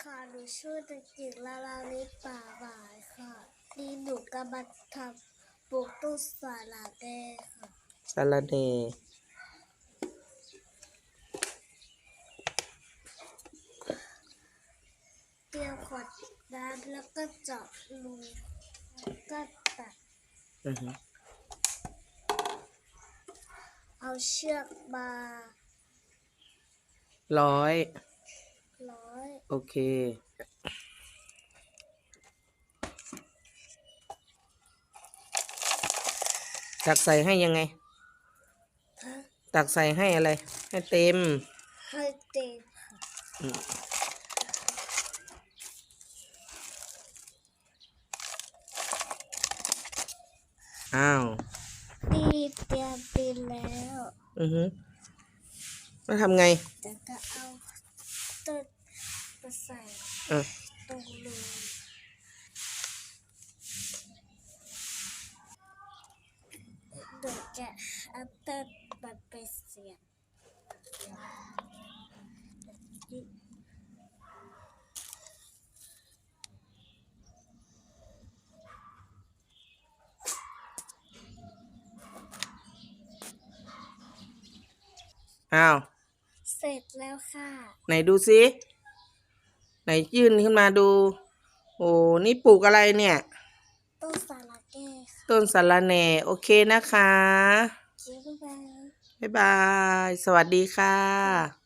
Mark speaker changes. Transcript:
Speaker 1: ค่ะ หนูชื่อเด็กหญิงลาลาลิป่าหวายค่ะ นี่หนูกำลังทำปลูกต้นสาลาแก้ค่ะ
Speaker 2: สารเน
Speaker 1: เตรียมขวดน้ำแล้วก็เจาะรูแล้วก็ตัด
Speaker 2: อือฮึ
Speaker 1: เอาเชือกมา
Speaker 2: ร้อย
Speaker 1: ร้อย
Speaker 2: โอเค ตักใส่ให้ยังไง
Speaker 1: ฮะ
Speaker 2: ตักใส่ให้อะไร ให้เต็ม
Speaker 1: ให้เต็มค่ะ
Speaker 2: อืมอ้าว
Speaker 1: นี่เตรียมเป็นแล้ว
Speaker 2: อือฮึแล้วทำไง
Speaker 1: แต่ก็เอาต้น มาใส่
Speaker 2: อะ
Speaker 1: ตรงรูเดี๋ยวจะเอาต้นมันไปเสียบ
Speaker 2: อ้าว
Speaker 1: เสร็จแล้วค่ะ
Speaker 2: ไหนดูซิ ไหนยื่นขึ้นมาดู โอ้นี่ปลูกอะไรเนี่ย
Speaker 1: ต้นสาระแก้ค่ะ
Speaker 2: ต้นสาระแหน่โอเคนะคะ
Speaker 1: คิ้วบาย
Speaker 2: บ๊ายบาย สวัสดีค่ะ